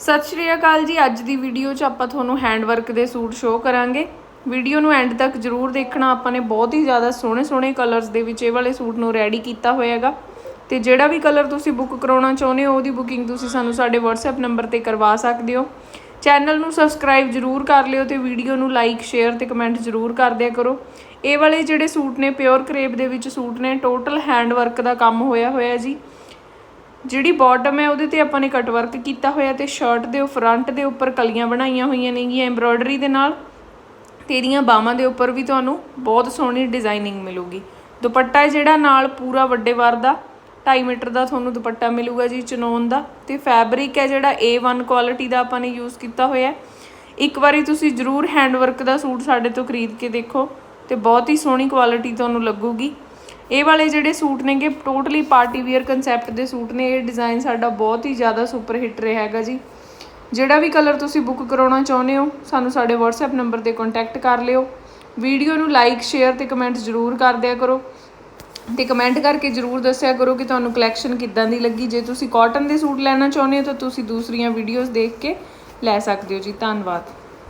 ਸਤਿ ਸ਼੍ਰੀ ਅਕਾਲ ਜੀ, ਅੱਜ ਦੀ ਵੀਡੀਓ 'ਚ ਆਪਾਂ ਤੁਹਾਨੂੰ ਹੈਂਡ ਵਰਕ ਦੇ ਸੂਟ ਸ਼ੋਅ ਕਰਾਂਗੇ। ਵੀਡੀਓ ਨੂੰ ਐਂਡ ਤੱਕ ਜਰੂਰ ਦੇਖਣਾ, ਆਪਾਂ ਨੇ ਬਹੁਤ ਹੀ ਜ਼ਿਆਦਾ ਸੋਹਣੇ ਸੋਹਣੇ ਕਲਰਸ ਦੇ ਵਿੱਚ ਇਹ ਵਾਲੇ ਸੂਟ ਨੂੰ ਰੈਡੀ ਕੀਤਾ ਹੋਇਆ ਹੈਗਾ। ਤੇ ਜਿਹੜਾ ਵੀ ਕਲਰ ਤੁਸੀਂ ਬੁੱਕ ਕਰਾਉਣਾ ਚਾਹੁੰਦੇ ਹੋ, ਉਹਦੀ ਬੁਕਿੰਗ ਤੁਸੀਂ ਸਾਨੂੰ ਸਾਡੇ WhatsApp ਨੰਬਰ ਤੇ ਕਰਵਾ ਸਕਦੇ ਹੋ। ਚੈਨਲ ਨੂੰ ਸਬਸਕ੍ਰਾਈਬ ਜਰੂਰ ਕਰ ਲਿਓ ਤੇ ਵੀਡੀਓ ਨੂੰ ਲਾਈਕ ਸ਼ੇਅਰ ਤੇ ਕਮੈਂਟ ਜਰੂਰ ਕਰ ਦਿਆ ਕਰੋ। ਇਹ ਵਾਲੇ ਜਿਹੜੇ ਸੂਟ ਨੇ ਪਿਓਰ ਕਰੇਪ ਦੇ ਵਿੱਚ ਸੂਟ ਨੇ ਟੋਟਲ ਹੈਂਡ ਵਰਕ ਦਾ ਕੰਮ ਹੋਇਆ ਹੋਇਆ ਜੀ। ਜਿਹੜੀ ਬਾਟਮ ਹੈ, ਉਹਦੇ ਤੇ ਆਪਾਂ ਨੇ ਕਟ ਵਰਕ ਕੀਤਾ ਹੋਇਆ ਤੇ ਸ਼ਰਟ ਦੇ ਫਰੰਟ ਦੇ ਉੱਪਰ ਕਲੀਆਂ ਬਣਾਈਆਂ ਹੋਈਆਂ ਨੇਗੀਆਂ ਐਮਬ੍ਰੋਇਡਰੀ ਦੇ ਨਾਲ। ਤੇ ਇਹਦੀਆਂ ਬਾਹਾਂ ਦੇ ਉੱਪਰ ਵੀ ਤੁਹਾਨੂੰ ਬਹੁਤ ਸੋਹਣੀ ਡਿਜ਼ਾਈਨਿੰਗ ਮਿਲੂਗੀ। ਦੁਪੱਟਾ ਹੈ ਜਿਹੜਾ ਨਾਲ ਪੂਰਾ ਵੱਡੇ ਵਾਰ ਦਾ 2.5 ਮੀਟਰ ਦਾ ਤੁਹਾਨੂੰ ਦੁਪੱਟਾ ਮਿਲੂਗਾ ਜੀ ਚਨੋਨ ਦਾ। ਤੇ ਫੈਬਰਿਕ ਹੈ ਜਿਹੜਾ A1 ਕੁਆਲਿਟੀ ਦਾ ਆਪਾਂ ਨੇ ਯੂਜ਼ ਕੀਤਾ ਹੋਇਆ ਇੱਕ ਵਾਰੀ ਤੁਸੀਂ ਜਰੂਰ ਹੈਂਡ ਵਰਕ ਦਾ ਸੂਟ ਸਾਡੇ ਤੋਂ ਖਰੀਦ ਕੇ ਦੇਖੋ ਤੇ ਬਹੁਤ ਹੀ ਸੋਹਣੀ ਕੁਆਲਿਟੀ ਤੁਹਾਨੂੰ ਲੱਗੂਗੀ। ਇਹ ਵਾਲੇ ਜਿਹੜੇ ਸੂਟ ਨੇਗੇ ਟੋਟਲੀ ਪਾਰਟੀ ਵੇਅਰ ਕਨਸੈਪਟ ਦੇ ਸੂਟ ਨੇ। ਇਹ ਡਿਜ਼ਾਈਨ ਸਾਡਾ ਬਹੁਤ ਹੀ ਜ਼ਿਆਦਾ ਸੁਪਰ ਹਿੱਟ ਰਿਹਾ ਹੈਗਾ ਜੀ। ਜਿਹੜਾ ਵੀ ਕਲਰ ਤੁਸੀਂ ਬੁੱਕ ਕਰਾਉਣਾ ਚਾਹੁੰਦੇ ਹੋ, ਸਾਨੂੰ ਸਾਡੇ WhatsApp ਨੰਬਰ ਤੇ ਕੰਟੈਕਟ ਕਰ ਲਿਓ। ਵੀਡੀਓ ਨੂੰ ਲਾਈਕ ਸ਼ੇਅਰ ਤੇ ਕਮੈਂਟ ਜ਼ਰੂਰ ਕਰ ਦਿਆ ਕਰੋ। ਤੇ ਕਮੈਂਟ ਕਰਕੇ ਜਰੂਰ ਦੱਸਿਆ ਕਰੋ ਕਿ ਤੁਹਾਨੂੰ ਕਲੈਕਸ਼ਨ ਕਿੱਦਾਂ ਦੀ ਲੱਗੀ। ਜੇ ਤੁਸੀਂ ਕਾਟਨ ਦੇ ਸੂਟ ਲੈਣਾ ਚਾਹੁੰਦੇ ਹੋ, ਤਾਂ ਤੁਸੀਂ ਦੂਸਰੀਆਂ ਵੀਡੀਓਜ਼ ਦੇਖ ਕੇ ਲੈ ਸਕਦੇ ਹੋ ਜੀ। ਧੰਨਵਾਦ।